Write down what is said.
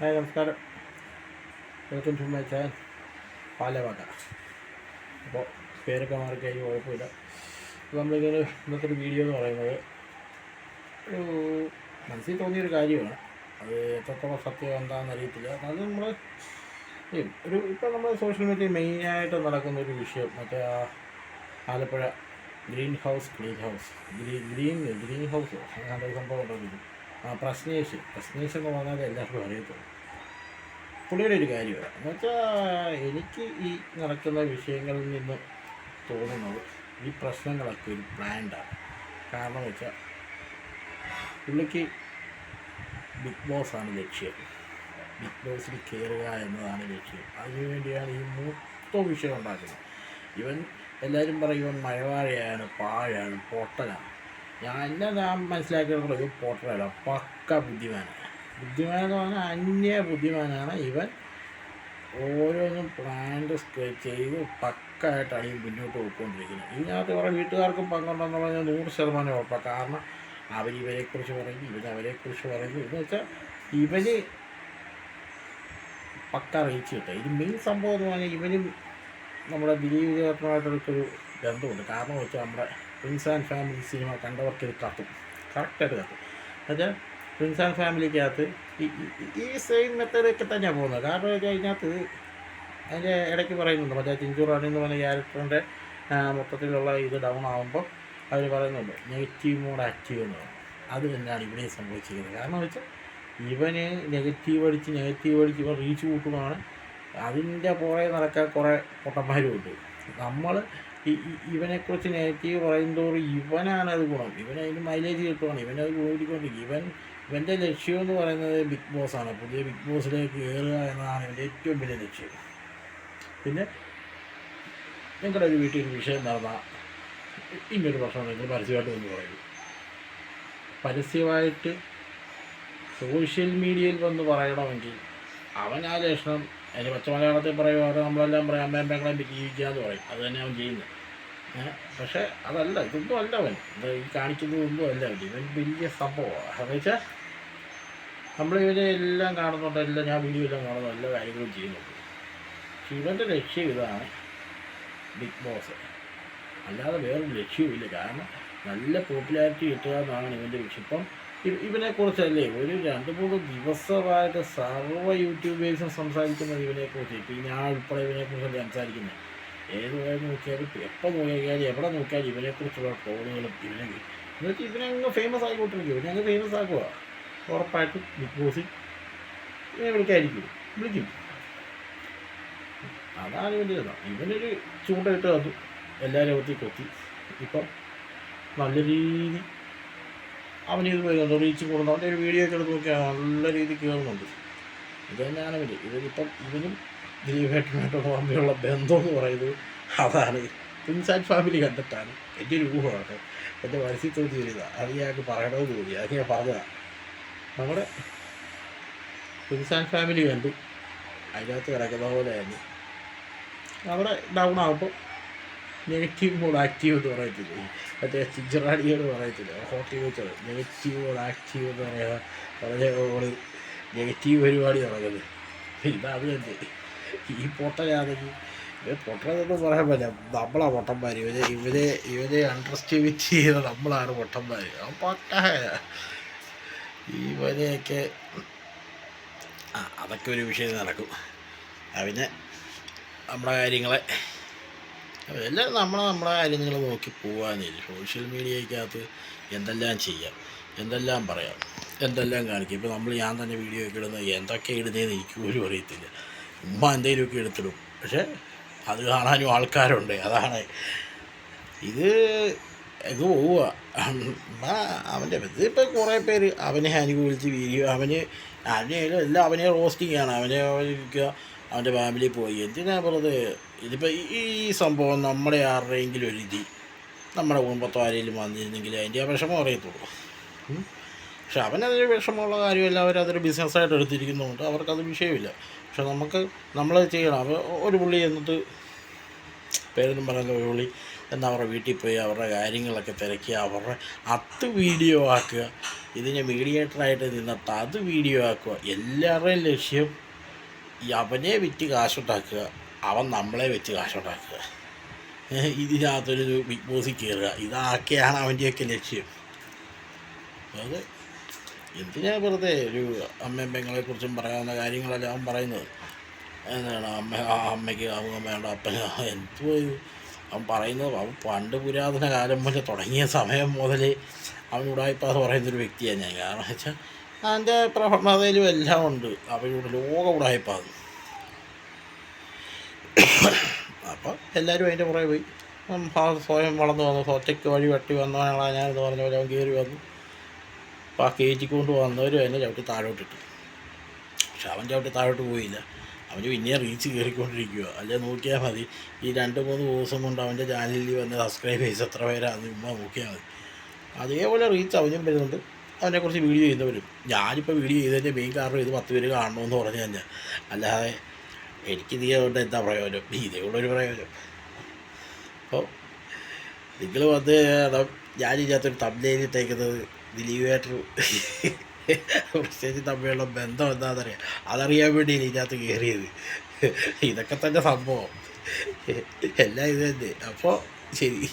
Hi നമസ്കാരം. Welcome to my channel പാലവാട്ട. അപ്പോൾ പേരൊക്കെ മാറിക്കഴിഞ്ഞ് കുഴപ്പമില്ല. അപ്പോൾ നമ്മളിങ്ങനെ ഇന്നത്തെ ഒരു വീഡിയോ എന്ന് പറയുന്നത് ഒരു മനസ്സിൽ തോന്നിയൊരു കാര്യമാണ്. അത് എത്രത്തോളം സത്യം എന്താണെന്ന് അറിയത്തില്ല. അത് നമ്മൾ ഒരു ഇപ്പോൾ നമ്മൾ സോഷ്യൽ മീഡിയയിൽ മെയിനായിട്ട് നടക്കുന്ന ഒരു വിഷയം മറ്റേ Alappuzha green house green house green green green house. അങ്ങനെ ഒരു സംഭവം ഉണ്ടല്ലോ ആ പ്രശ്നേഷ്. പ്രശ്നേഷ് എന്ന് പറഞ്ഞാൽ എല്ലാവർക്കും അറിയത്തുള്ളൂ. പുള്ളിയുടെ ഒരു കാര്യമാണ്. എന്ന് വെച്ചാൽ എനിക്ക് ഈ നടക്കുന്ന വിഷയങ്ങളിൽ നിന്ന് തോന്നുന്നത് ഈ പ്രശ്നങ്ങളൊക്കെ ഒരു പ്ലാൻഡാണ് കാരണം വെച്ചാൽ പുള്ളിക്ക് ബിഗ് ബോസാണ് ലക്ഷ്യം. ബിഗ് ബോസിൽ കയറുക എന്നതാണ് ലക്ഷ്യം. അതിനുവേണ്ടിയാണ് ഈ മൊത്തം വിഷയം ഉണ്ടാക്കുന്നത്. ഇവൻ എല്ലാവരും പറയും മഴവാഴയാണ് പാഴാണ് പൊട്ടനാണ്. ഞാൻ എന്നെ ഞാൻ മനസ്സിലാക്കിയിട്ടുള്ള ഒരു പോട്ടറല്ല പക്ക ബുദ്ധിമാനാണ് ബുദ്ധിമാൻ എന്ന് പറഞ്ഞാൽ അന്യ ബുദ്ധിമാനാണ് ഇവൻ. ഓരോന്നും പ്ലാന്റ് ചെയ്ത് പക്കായിട്ടാണ് ഈ മുന്നോട്ട് പോയിക്കൊണ്ടിരിക്കുന്നത്. ഇതിനകത്ത് കുറേ വീട്ടുകാർക്കും പങ്കുണ്ടെന്ന് പറഞ്ഞാൽ നൂറ് ശതമാനം ഉറപ്പാണ് കാരണം അവർ ഇവരെക്കുറിച്ച് പറയും ഇവർ അവരെക്കുറിച്ച് പറയുന്നു എന്ന് വെച്ചാൽ ഇവന് പക്ക റീച്ച് കിട്ടുക ഇത് മെയിൻ സംഭവം എന്ന് പറഞ്ഞാൽ ഇവനും നമ്മുടെ ദിലീപ് ചേട്ടനുമായിട്ടൊരു ബന്ധമുണ്ട്. കാരണം വെച്ചാൽ നമ്മുടെ പ്രിൻസ് ആൻഡ് ഫാമിലി സിനിമ കണ്ടവർക്ക് ഇത് കത്തും കറക്റ്റായിട്ട് കത്തും. എന്നുവെച്ചാൽ പ്രിൻസ് ആൻഡ് ഫാമിലിക്കകത്ത് ഈ സെയിം മെത്തേഡൊക്കെ തന്നെയാണ് പോകുന്നത്. കാരണം വെച്ചാൽ ഇതിനകത്ത് അതിന്റെ ഇടയ്ക്ക് പറയുന്നുണ്ട്. മറ്റേ ചിഞ്ചു റാണി എന്ന് പറഞ്ഞ ക്യാരക്ടറിന്റെ മൊത്തത്തിലുള്ള ഇത് ഡൗൺ ആകുമ്പോൾ അവർ പറയുന്നുണ്ട് നെഗറ്റീവ് മോഡ് ആക്റ്റീവ് എന്ന് പറയും അത് തന്നെയാണ് ഇവിടെ സംഭവിച്ചിരിക്കുന്നത്. കാരണം വെച്ചാൽ ഇവന് നെഗറ്റീവ് അടിച്ച് നെഗറ്റീവ് അടിച്ച് ഇവൻ റീച്ച് കൂട്ടുമാണ് അതിന്റെ പുറകെ നടക്കാൻ കുറേ പൊട്ടന്മാരും ഉണ്ട് നമ്മൾ ഇവനെക്കുറിച്ച് നെഗറ്റീവ് പറയും തോറും ഇവനാണ് അത് ഗുണം ഇവൻ അതിന് മൈലേജ് കിട്ടുവാണ്. ഇവനത് കൂടിക്കൊണ്ടിരിക്കും. ഇവൻ ഇവന്റെ ലക്ഷ്യം എന്ന് പറയുന്നത് ബിഗ് ബോസാണ് പുതിയ ബിഗ് ബോസിലേക്ക് കയറുക എന്നതാണ് ഇവന്റെ ഏറ്റവും വലിയ ലക്ഷ്യം. പിന്നെ നിങ്ങളുടെ ഒരു വീട്ടിൽ ഒരു വിഷയം നടന്ന ഇങ്ങനൊരു പ്രശ്നമുണ്ടെങ്കിൽ പരസ്യമായിട്ട് വന്ന് പറയും. പരസ്യമായിട്ട് സോഷ്യൽ മീഡിയയിൽ വന്ന് പറയണമെങ്കിൽ അവൻ ആ ലക്ഷണം അതിന് പച്ച മലയാളത്തിൽ പറയുവാറ് നമ്മളെല്ലാം പറയാം അമ്മയും പെങ്ങളെ ജീവിക്കാന്ന് പറയും. അത് തന്നെ അവൻ ചെയ്യുന്നത്. പക്ഷേ അതല്ല ഇതൊന്നും അല്ല അവൻ. ഈ കാണിക്കുന്നതൊന്നും അല്ല അവൻ. ഇവൻ വലിയ സംഭവമാണ് എന്ന് വെച്ചാൽ നമ്മൾ ഇവരെ എല്ലാം കാണുന്നുണ്ട് എല്ലാം ഞാൻ വീഡിയോ എല്ലാം കാണുന്നു എല്ലാ കാര്യങ്ങളും ചെയ്യുന്നുണ്ട്. പക്ഷെ ഇവന്റെ ലക്ഷ്യം ഇതാണ് ബിഗ് ബോസ് അല്ലാതെ വേറൊരു ലക്ഷ്യവുമില്ല കാരണം നല്ല പോപ്പുലാരിറ്റി കിട്ടുക എന്നാണ് ഇവന്റെ ലക്ഷ്യം. ഇപ്പം ഇവ- ഇവനെക്കുറിച്ചല്ലേ ഒരു രണ്ട് മൂന്ന് ദിവസമായിട്ട് സർവ യൂട്യൂബേഴ്സും സംസാരിക്കുന്നത് ഇവനെക്കുറിച്ച്. ഇപ്പം ഞാൻ ഉൾപ്പെടെ ഇവനെക്കുറിച്ചല്ലേ സംസാരിക്കുന്നത്? ഏത് വഴി നോക്കിയാലും എപ്പോൾ നോക്കിയാലും എവിടെ നോക്കിയാലും ഇവനെക്കുറിച്ചുള്ള ട്രോളുകളും ഇവനെ എന്നുവെച്ചാൽ ഇവനെ അങ്ങ് ഫേമസ് ആയിക്കൊണ്ടിരിക്കും ഇവനെ അങ്ങ് ഫേമസ് ആക്കുക ഉറപ്പായിട്ടും ബിഗ് ബോസിൽ ഇവനെ വിളിക്കായിരിക്കും വിളിക്കും. അതാണ് ഇവന്റെ ഇതാ. ഇവനൊരു ചൂണ്ടയിട്ട് അത് എല്ലാവരും ഒത്തി കൊത്തി. ഇപ്പം നല്ല രീതി അവനിത് വരുന്നുണ്ട് റീച്ച് കൂടുന്നു. അവന്റെ ഒരു വീഡിയോ ഒക്കെ എടുത്ത് നോക്കിയാൽ നല്ല രീതിയിൽ കയറുന്നുണ്ട് ഇത് തന്നെയാണ് ഇവർ ഇവരിപ്പം ഇവനും ദിലീപേട്ടനുമായിട്ടുള്ള തമ്മിലുള്ള ബന്ധം എന്ന് പറയുന്നത് അതാണ്. പ്രിൻസ് ഫാമിലി കണ്ടിട്ടാണ്. എന്റെ ഒരു ഊഹമാണ്. എന്റെ മനസ്സിൽ തോന്നി വരുന്നതാണ് അത് ഞങ്ങൾക്ക് പറയണമെന്ന് തോന്നി. അത് ഞാൻ പറഞ്ഞതാണ് നമ്മുടെ പ്രിൻസ് ഫാമിലി കണ്ടു അതിനകത്ത് കിടക്കുന്ന പോലെ തന്നെ അവിടെ ഡൗൺ ആകുമ്പോൾ നെഗറ്റീവ് മോഡ് ആക്റ്റീവ് എന്ന് പറയത്തില്ലേ? മറ്റേ ചിഞ്ചറാടിയോട് പറയത്തില്ല? ഹോട്ടലിൽ വെച്ചത് നെഗറ്റീവ് മോഡ് ആക്റ്റീവ് എന്ന് പറയുക വളരെ നെഗറ്റീവ് പരിപാടി തുടങ്ങുന്നത് പിന്നെ അത് തന്നെ. ഈ പൊട്ടനാണെങ്കിൽ ഇവരെ പൊട്ടനെന്ന് പറയാൻ പറ്റില്ല. നമ്മളാ പൊട്ടന്മാർ ഇവരെ ഇവരെ ഇവരെ അണ്ടർസ്റ്റിമേറ്റ് ചെയ്ത നമ്മളാണ് പൊട്ടന്മാർ പൊട്ട ഇവരെയൊക്കെ ആ അതൊക്കെ ഒരു വിഷയം നടക്കും. പിന്നെ നമ്മുടെ കാര്യങ്ങളെ എല്ലാം നമ്മളെ നമ്മുടെ കാര്യങ്ങൾ നോക്കി പോകാനില്ല സോഷ്യൽ മീഡിയക്കകത്ത് എന്തെല്ലാം ചെയ്യാം എന്തെല്ലാം പറയാം എന്തെല്ലാം കാണിക്കും. ഇപ്പോൾ നമ്മൾ ഞാൻ തന്നെ വീഡിയോ ഒക്കെ ഇടുന്നത് എന്തൊക്കെ ഇടുന്നതെന്ന് എനിക്ക് പോലും അറിയത്തില്ല. ഉമ്മ എന്തെങ്കിലുമൊക്കെ എടുത്തിടും. പക്ഷേ അത് കാണാനും ആൾക്കാരുണ്ട്. അതാണ്. ഇത് ഇത് പോവുക അവന്റെ ഇതിപ്പോൾ കുറേ പേര് അവനെ അനുകൂലിച്ച് വീഴുക അവന് അവനെ എല്ലാം അവനെ റോസ്റ്റിംഗ് ആണ്. അവനെ അവനിക്കുക അവന്റെ ഫാമിലി പോയി. എന്തിനാ പറഞ്ഞത് ഇതിപ്പോൾ ഈ സംഭവം നമ്മുടെ ആരുടെയെങ്കിലും രീതി. നമ്മുടെ കുടുംബത്തോ ആരെങ്കിലും വന്നിരുന്നെങ്കിൽ അതിന്റെ വിഷമം അറിയത്തുള്ളൂ. പക്ഷെ അവനതൊരു വിഷമമുള്ള കാര്യമല്ല. അവരതൊരു ബിസിനസ്സായിട്ട് എടുത്തിരിക്കുന്നതുകൊണ്ട് അവർക്കത് വിഷയമില്ല. പക്ഷെ നമുക്ക് നമ്മൾ ചെയ്യണം. അവ ഒരു പുള്ളി എന്നിട്ട് പേരൊന്നും പറയുന്ന ഒരു പുള്ളി എന്നാൽ അവരുടെ വീട്ടിൽ പോയി അവരുടെ കാര്യങ്ങളൊക്കെ തിരക്കി അവരുടെ അത് വീഡിയോ ആക്കുക ഇതിന് മീഡിയേറ്ററായിട്ട് നിന്നിട്ട് അത് വീഡിയോ ആക്കുക എല്ലാവരുടെയും ലക്ഷ്യം ഈ അവനെ വിറ്റ് കാശുണ്ടാക്കുക അവൻ നമ്മളെ വെച്ച് കാശുണ്ടാക്കുക. ഇതിനകത്തൊരു ബിഗ് ബോസിൽ കയറുക. ഇതാക്കിയാണ് അവന്റെയൊക്കെ ലക്ഷ്യം. അത് എന്തിനാ വെറുതെ ഒരു അമ്മയും പെങ്ങളെ കുറിച്ചും പറയാവുന്ന കാര്യങ്ങളല്ല അവൻ പറയുന്നത്? എന്താണ് അമ്മ ആ അമ്മയ്ക്ക് അമ്മ വേണ്ട അപ്പന് എന്തോ അവൻ പറയുന്നത് അവൻ പണ്ട് പുരാതന കാലം മുതൽ തുടങ്ങിയ സമയം മുതൽ അവൻ ഉടായ്പാന്ന് പറയുന്നൊരു വ്യക്തിയാണ് ഞാൻ. കാരണം വെച്ചാൽ അവന്റെ പ്രവണതയിലും എല്ലാം ഉണ്ട്. അവയുടെ ലോക ഉടായ്പാന്ന് അപ്പോൾ എല്ലാവരും അതിന്റെ പുറകെ പോയി. സ്വയം വളർന്നു വന്നു. ഒറ്റയ്ക്ക് വഴി വെട്ടി വന്നവനാണ് ഞാനെന്ന് പറഞ്ഞ പോലെ അവൻ കയറി വന്നു. അപ്പോൾ ആ കയറ്റിക്കൊണ്ട് വന്നവരും അതിനെ ചവിട്ടി താഴോട്ടിട്ടു. പക്ഷെ അവൻ ചവിട്ടി താഴോട്ട് പോയില്ല. അവന് പിന്നെ റീച്ച് കയറിക്കൊണ്ടിരിക്കുക അല്ലെ നോക്കിയാൽ മതി. ഈ രണ്ട് മൂന്ന് ദിവസം കൊണ്ട് അവന്റെ ചാനലിൽ വന്ന സബ്സ്ക്രൈബേഴ്സ് എത്ര പേരാന്ന് ഇമ്മ നോക്കിയാൽ മതി. അതേപോലെ റീച്ച് അവനും വരുന്നുണ്ട്. അവനെക്കുറിച്ച് വീഡിയോ ചെയ്യുന്നവരും. ഞാനിപ്പോൾ വീഡിയോ ചെയ്തതിന്റെ മെയിൻ കാരണം ഇത് പത്ത് പേര് കാണണമെന്ന് പറഞ്ഞു തന്നെ അല്ലാതെ എനിക്ക് നീ കൊണ്ട് എന്താ പ്രയോജനം? ഇതേ കൂടെ ഒരു പ്രയോജനം. അപ്പോൾ നിങ്ങൾ വന്ന് നം- ഞാനിതിനകത്തൊരു തമ്മിലിട്ടേക്കുന്നത് ദിലീപേട്ടർ പ്രത്യേകിച്ച് തമ്മിലുള്ള ബന്ധം എന്താണെന്നറിയാം അതറിയാൻ വേണ്ടിയാണ് ഇതിനകത്ത് കയറിയത് ഇതൊക്കെ തന്നെ സംഭവം. എല്ലാം ഇത് തന്നെ. അപ്പോൾ ശരി.